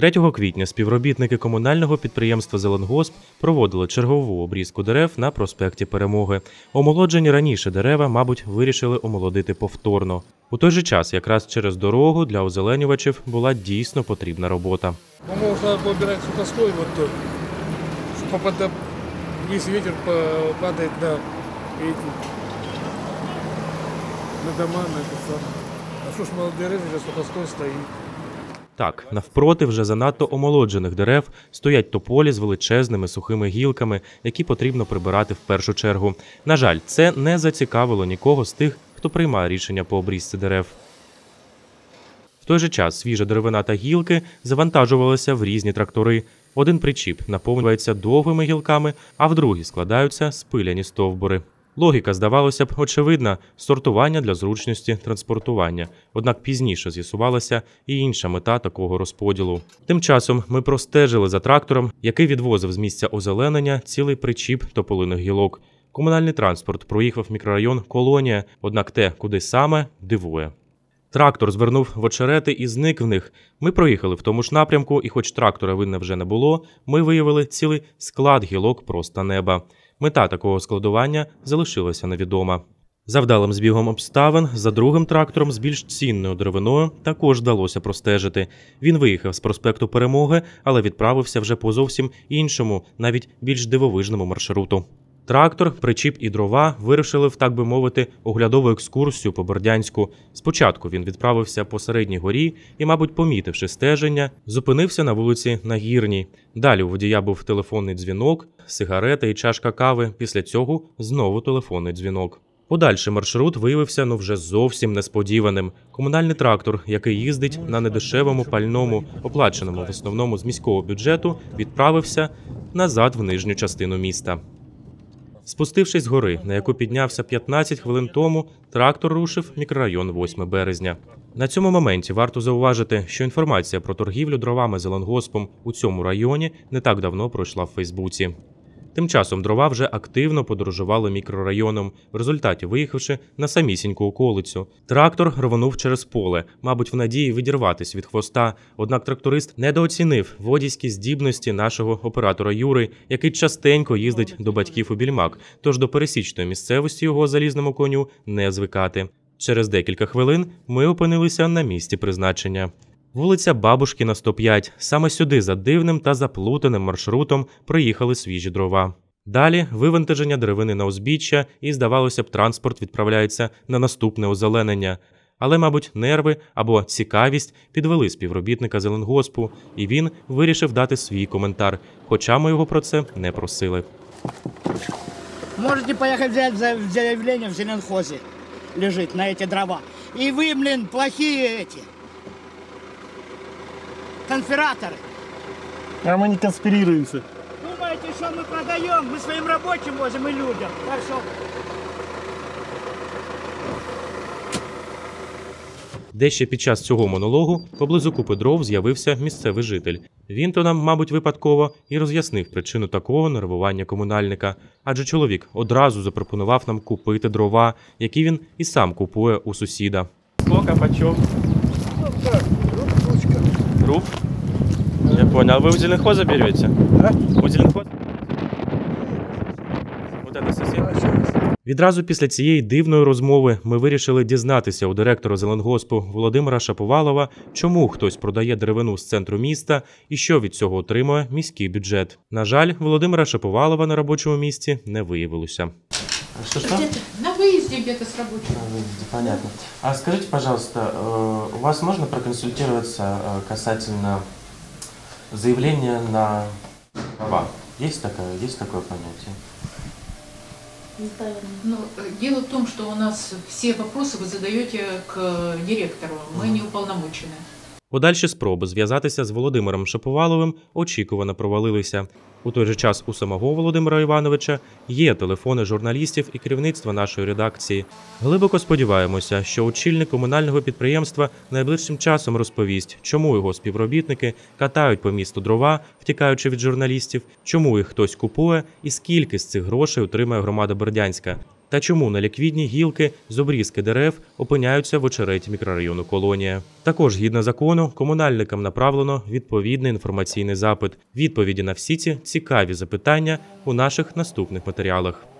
3 квітня співробітники комунального підприємства Зеленгосп проводили чергову обрізку дерев на проспекті Перемоги. Омолоджені раніше дерева, мабуть, вирішили омолодити повторно. У той же час, якраз через дорогу для озеленювачів була дійсно потрібна робота. Ну, можно убирать сухостой, вот то, что попада- весь ветер по- падает на эти, на дома, на это самое. А что ж молодые рыжие, сухостой стоит. Так, навпроти вже занадто омолоджених дерев стоять тополі з величезними сухими гілками, які потрібно прибирати в першу чергу. На жаль, це не зацікавило нікого з тих, хто приймає рішення по обрізці дерев. В той же час свіжа деревина та гілки завантажувалися в різні трактори. Один причіп наповнюється довгими гілками, а в другий складаються спиляні стовбури. Логіка, здавалося б, очевидна сортування для зручності транспортування. Однак пізніше з'ясувалася і інша мета такого розподілу. Тим часом ми простежили за трактором, який відвозив з місця озеленення цілий причіп тополиних гілок. Комунальний транспорт проїхав мікрорайон Колонія, однак те, куди саме, дивує. Трактор звернув в очерети і зник в них. Ми проїхали в тому ж напрямку, і хоч трактора видно вже не було, ми виявили цілий склад гілок просто неба. Мета такого складування залишилася невідома. За вдалим збігом обставин за другим трактором з більш цінною деревиною також вдалося простежити. Він виїхав з проспекту Перемоги, але відправився вже по зовсім іншому, навіть більш дивовижному маршруту. Трактор, причіп і дрова вирушили в, так би мовити, оглядову екскурсію по Бердянську. Спочатку він відправився по середній горі і, мабуть, помітивши стеження, зупинився на вулиці Нагірній. Далі у водія був телефонний дзвінок, сигарета і чашка кави. Після цього знову телефонний дзвінок. Подальший маршрут виявився ну вже зовсім несподіваним. Комунальний трактор, який їздить на недешевому пальному, оплаченому в основному з міського бюджету, відправився назад в нижню частину міста. Спустившись з гори, на яку піднявся 15 хвилин тому, трактор рушив мікрорайон 8 березня. На цьому моменті варто зауважити, що інформація про торгівлю дровами зеленгоспом у цьому районі не так давно пройшла в Фейсбуці. Тим часом дрова вже активно подорожували мікрорайоном, в результаті виїхавши на самісіньку околицю. Трактор рвонув через поле, мабуть, в надії відірватися від хвоста. Однак тракторист недооцінив водійські здібності нашого оператора Юри, який частенько їздить до батьків у більмак, тож до пересічної місцевості його залізному коню не звикати. Через декілька хвилин ми опинилися на місці призначення. Вулиця Бабушкіна 105. Саме сюди за дивним та заплутаним маршрутом проїхали свіжі дрова. Далі вивантаження деревини на узбіччя, і, здавалося б, транспорт відправляється на наступне озеленення. Але, мабуть, нерви або цікавість підвели співробітника Зеленгоспу, і він вирішив дати свій коментар, хоча ми його про це не просили. Можете поехать взять за- заявление в зеленхозе. Лежит на эти дрова. И вы, блин, плохие эти. Конспираторы. А мы не конспирируемся. Думаете, что мы продаем? Мы своим рабочим возим и людям. Так что Де ще під час цього монологу поблизу купи дров з'явився місцевий житель. Він то нам, мабуть, випадково і роз'яснив причину такого нервування комунальника, адже чоловік одразу запропонував нам купити дрова, які він і сам купує у сусіда. Сколько почем? Руб? Я понял. А вы у зеленхоза берете? У зеленхоза? Вот это сосед? Відразу після цієї дивної розмови ми вирішили дізнатися у директора Зеленгоспу Володимира Шаповалова, чому хтось продає деревину з центру міста і що від цього отримує міський бюджет. На жаль, Володимира Шаповалова на робочому місці не виявилося. Что-что? Где-то на выезде где-то с рабочего. Понятно. А скажите, пожалуйста, э, у вас можно проконсультироваться э, касательно заявления на права? Есть такое, есть такое понятие? Ну, э, дело в том, что у нас все вопросы вы задаете к директору. Мы не уполномочены. Подальші спроби зв'язатися з Володимиром Шаповаловим очікувано провалилися. У той же час у самого Володимира Івановича є телефони журналістів і керівництва нашої редакції. Глибоко сподіваємося, що очільник комунального підприємства найближчим часом розповість, чому його співробітники катають по місту дрова, втікаючи від журналістів, чому їх хтось купує і скільки з цих грошей отримає громада Бердянська. Та чому неліквідні гілки з обрізки дерев опиняються в очереті мікрорайону Колонія? Також згідно закону, комунальникам направлено відповідний інформаційний запит. Відповіді на всі ці цікаві запитання у наших наступних матеріалах.